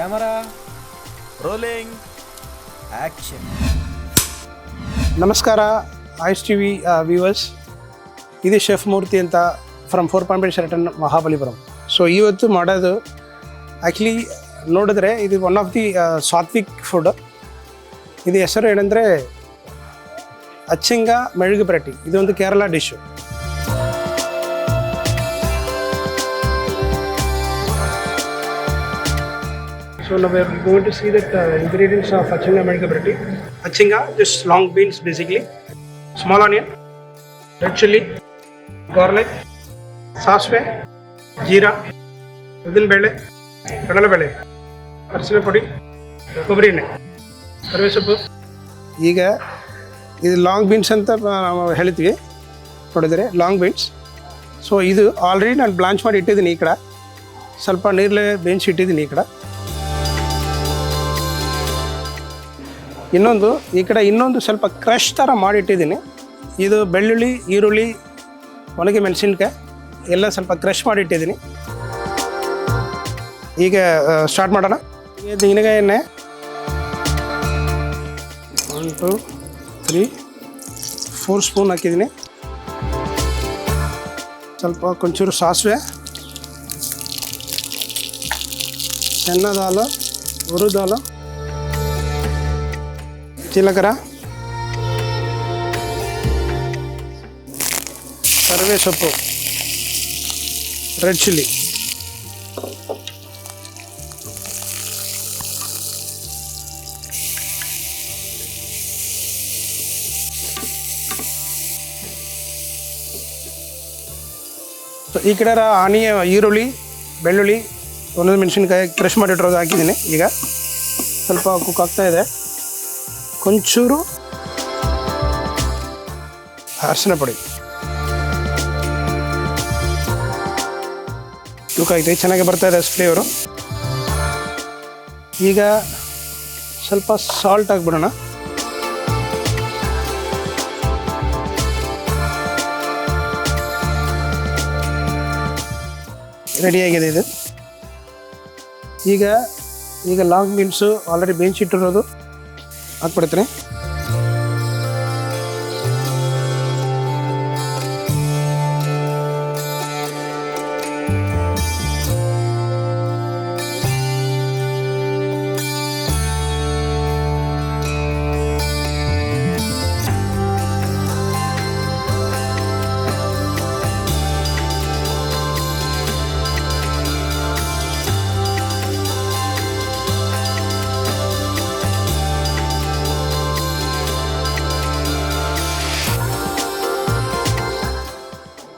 Camera. Rolling. Action ನಮಸ್ಕಾರ Ayush T V viewers ಇದು chef Murthy ಅಂತ from four point Sheraton Mahabalipuram so ಇವತ್ತು ಮಾಡೋದು ಆ್ಯಕ್ಚುಲಿ ನೋಡಿದ್ರೆ ಇದು one of the sattvic food ಇದು ಹೆಸರು ಏನಂದರೆ ಅಚ್ಚಿಂಗ ಮೆಳುಗು ಪರಟಿ ಇದೊಂದು ಒಂದು Kerala dish So now we are going to see that uh, ingredients of achinga medical variety. Achinga, just long beans basically, small onion, red chili, garlic, ಸಾಸಿವೆ ಜೀರಾ ಉದ್ದಿನಬೇಳೆ ಕಡಲೆಬೇಳೆ ಅರಸಿನ ಪುಡಿ ಕೊಬ್ಬರಿ ಎಣ್ಣೆ ಕರಿವೆ ಸೊಪ್ಪು ಈಗ ಇದು ಲಾಂಗ್ ಬೀನ್ಸ್ ಅಂತ ನಾವು ಹೇಳ್ತೀವಿ ನೋಡಿದರೆ ಲಾಂಗ್ ಬೀನ್ಸ್ ಸೊ ಇದು ಆಲ್ರೆಡಿ ನಾನು ಬ್ಲಾಂಚ್ ಮಾಡಿ ಇಟ್ಟಿದ್ದೀನಿ ಈ ಕಡೆ ಸ್ವಲ್ಪ ನೀರಲ್ಲೇ ಬೀನ್ಸ್ ಇಟ್ಟಿದ್ದೀನಿ ಈ ಕಡೆ ಇನ್ನೊಂದು, ಈ ಕಡೆ ಇನ್ನೊಂದು ಸ್ವಲ್ಪ ಕ್ರಶ್ ಥರ ಮಾಡಿಟ್ಟಿದ್ದೀನಿ. ಇದು ಬೆಳ್ಳುಳ್ಳಿ, ಈರುಳ್ಳಿ, ಒಣಗಿ ಮೆಣಸಿನ್ಕಾಯಿ, ಎಲ್ಲ ಸ್ವಲ್ಪ ಕ್ರಶ್ ಮಾಡಿಟ್ಟಿದ್ದೀನಿ. ಈಗ ಸ್ಟಾರ್ಟ್ ಮಾಡೋಣ. ಇದು ಇನಗ ಎಣ್ಣೆ. One two three four spoon ಹಾಕಿದ್ದೀನಿ. ಸ್ವಲ್ಪ ಕೊಂಚೂರು ಸಾಸಿವೆ. ಸಣ್ಣದಾಲು ಹುರಿದಾಲು. జీలకర్ర కరివే సొప్పు రెడ్ చిల్లీ ಈ ಕಡೆ ಆನಿಯ ಈರುಳ್ಳಿ ಬೆಳ್ಳುಳ್ಳಿ ಒಂದೊಂದು ಮೆಣಸಿನ್ಕಾಯಿ ಕ್ರಷ್ ಮಾಡಿಟ್ಟಿರೋದು ಹಾಕಿದ್ದೀನಿ ಈಗ ಸ್ವಲ್ಪ ಕುಕ್ ಆಗ್ತಾ ಇದೆ ಕೊಂಚೂರು ಅರಸಿನ ಪುಡಿ. ತೂಕ ಐತೆ ಚೆನ್ನಾಗಿ ಬರ್ತಾ ಇದೆ ಫ್ಲೇವರು ಈಗ ಸ್ವಲ್ಪ ಸಾಲ್ಟ್ ಹಾಕ್ಬಿಡೋಣ. ರೆಡಿಯಾಗಿದೆ ಇದು. ಈಗ ಈಗ ಲಾಂಗ್ ಬೀನ್ಸು ಆಲ್ರೆಡಿ ಬೇಯಿಸಿಟ್ಟಿರೋದು ಹಾಕ್ಬಿಡ್ತೀನಿ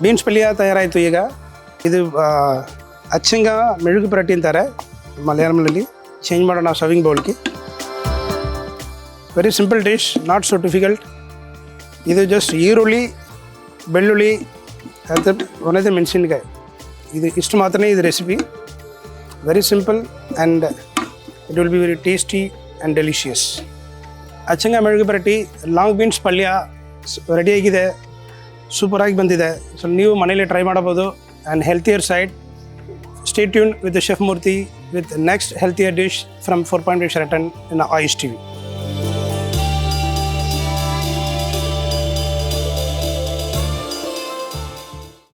ಬೀನ್ಸ್ ಪಲ್ಯ ತಯಾರಾಯಿತು ಈಗ. ಇದು ಅಚ್ಚಂಗ ಮೆಳುಗು ಪರಟಿ ಅಂತಾರೆ ಮಲಯಾಳಂನಲ್ಲಿ. ಚೇಂಜ್ ಮಾಡೋಣ ಸರ್ವಿಂಗ್ ಬೌಲ್ಗೆ very simple dish not so difficult ಇದು ಜಸ್ಟ್ ಈರುಳ್ಳಿ, ಬೆಳ್ಳುಳ್ಳಿ ಅಂತ ಒಣದ ಮೆಣಸಿನ್ಕಾಯಿ. ಇದು ಇಷ್ಟು ಮಾತ್ರನೇ ಇದು recipe very simple and it will be very tasty and delicious ಅಚ್ಚಂಗ ಮೆಳುಗು ಪರಟಿ long beans ಪಲ್ಯ ರೆಡಿಯಾಗಿದೆ ಸೂಪರಾಗಿ ಬಂದಿದೆ. ಸೊ ನೀವು ಮನೇಲಿ ಟ್ರೈ ಮಾಡಬಹುದು. And healthier side stay tuned with chef Murthy with next healthier dish from four point Sheraton in Ayush T V